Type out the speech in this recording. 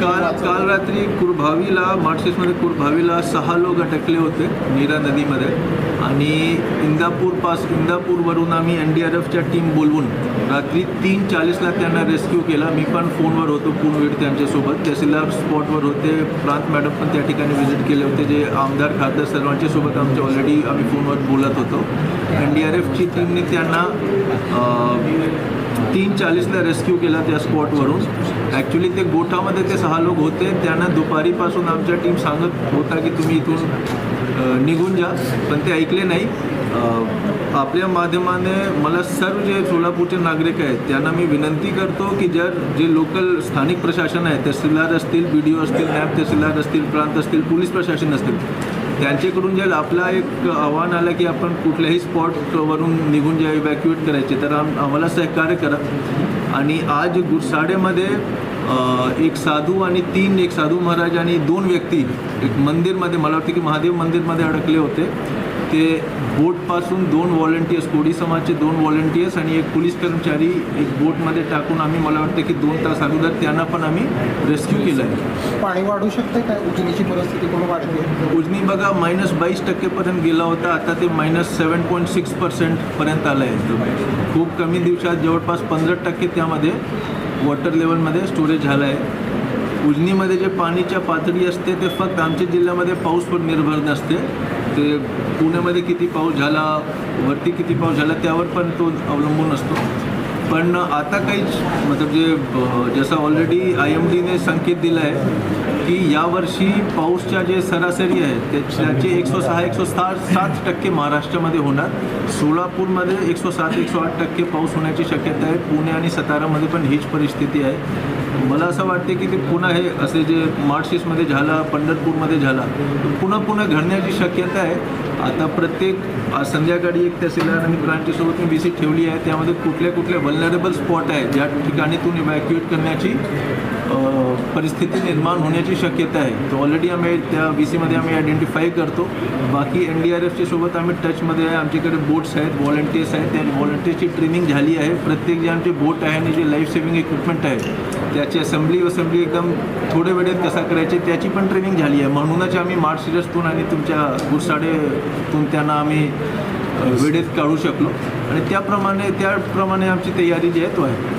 काल काल रात्री कुरभावीला पूर कुरभावीला सहा लोक अटकले होते नीरा नदीमध्ये. आणि इंदापूर पास इंदापूरवरून आम्ही एन डी आर एफच्या टीम बोलवून रात्री तीन चाळीसला त्यांना रेस्क्यू केला. मी पण फोनवर होतो पूर्ण वेळ त्यांच्यासोबत. तहसीलदार स्पॉटवर होते प्रांत मॅडम पण त्या ठिकाणी व्हिजिट केले होते जे आमदार खासदार सर्वांच्या सोबत आमच्या ऑलरेडी आम्ही फोनवर बोलत होतो. एन डी आर एफची टीमने त्यांना तीन चाळीसला रेस्क्यू केला त्या स्पॉटवरून. ॲक्च्युली ते गोठामध्ये ते सहा लोक होते. त्यांना दुपारीपासून आमच्या टीम सांगत होता की तुम्ही इथून निघून जा. पण ते ऐकले नाही. आपल्या माध्यमाने मला सर्व जे सोलापूरचे नागरिक आहेत त्यांना मी विनंती करतो की जर जे लोकल स्थानिक प्रशासन आहे तहसीलदार असतील बी डी ओ असतील नॅब तहसीलदार असतील प्रांत असतील पोलीस प्रशासन असतील त्यांच्याकडून जे आपला एक आव्हान आलं की आपण कुठल्याही स्पॉटवरून निघून जे इव्हॅक्युएट करायचे तर आम आम्हाला सहकार्य करा. आणि आज गुरसाडेमध्ये एक साधू आणि तीन एक साधू महाराज आणि दोन व्यक्ती एक मंदिरमध्ये मला वाटतं की महादेव मंदिरमध्ये अडकले होते. ते बोटपासून दोन व्हॉलेंटियर्स कोडी समाजचे दोन व्हॉलेंटियर्स आणि एक पोलीस कर्मचारी एक बोटमध्ये टाकून आम्ही मला वाटतं की दोन तास अगोदर त्यांना पण आम्ही रेस्क्यू केलं आहे पाणी वाढू शकते काय उजनीची परिस्थिती कोण वाढते उजनी बघा मायनस बावीस टक्केपर्यंत गेला होता आता ते मायनस सेवन पॉईंट सिक्स पर्सेंटपर्यंत आलं आहे खूप कमी दिवसात जवळपास पंधरा टक्के त्यामध्ये वॉटर लेवलमध्ये स्टोरेज झालं आहे उजनीमध्ये जे पाणीच्या पातळी असते ते फक्त आमच्या जिल्ह्यामध्ये पाऊसवर निर्भर नसते. ते पुण्यामध्ये किती पाऊस झाला वरती किती पाऊस झाला त्यावर पण तो अवलंबून असतो. पण आता काहीच मतलब जे जसं ऑलरेडी आय एम डीने संकेत दिला आहे की यावर्षी पाऊसच्या जे सरासरी आहे ते त्याचे एकशे सहा एकशे सहा सात टक्के महाराष्ट्रामध्ये होणार. सोलापूरमध्ये एकशे सात एकशे आठ टक्के पाऊस होण्याची शक्यता आहे. पुणे आणि सातारामध्ये पण हीच परिस्थिती आहे. मला असं वाटते की ते पुन्हा हे असे जे मार्क्सिसमध्ये झाला पंढरपूरमध्ये झाला तर पुन्हा पुन्हा घडण्याची शक्यता आहे. आता प्रत्येक संध्याकाळी एक तहसीलदार आणि ब्रांचेसोबत मी व्हिजिट ठेवली आहे. त्यामध्ये कुठल्या कुठल्या वल्नरेबल स्पॉट आहेत ज्या ठिकाणी तुम्ही इव्हॅक्युएट करण्याची परिस्थिती निर्माण होण्याची शक्यता आहे. तर ऑलरेडी आम्ही त्या बी सीमध्ये आम्ही आयडेंटिफाय करतो. बाकी एन डी आर एफच्या सोबत आम्ही टचमध्ये आहे. आमच्याकडे बोट्स आहेत व्हॉलंटियर्स आहेत. त्या व्हॉलंटियर्सची ट्रेनिंग झाली आहे. प्रत्येक जे आमचे बोट आहे आणि जे लाईफ सेव्हिंग इक्विपमेंट आहे त्याची असेंब्ली असेंब्ली एकदम थोड्या वेळेत कसा करायचे त्याची पण ट्रेनिंग झाली आहे. म्हणूनच आम्ही मार्च सिरसतून आणि तुमच्या गुरसाडेतून त्यांना आम्ही वेळेत काढू शकलो. आणि त्याप्रमाणे त्याप्रमाणे आमची तयारी जी आहे तो आहे.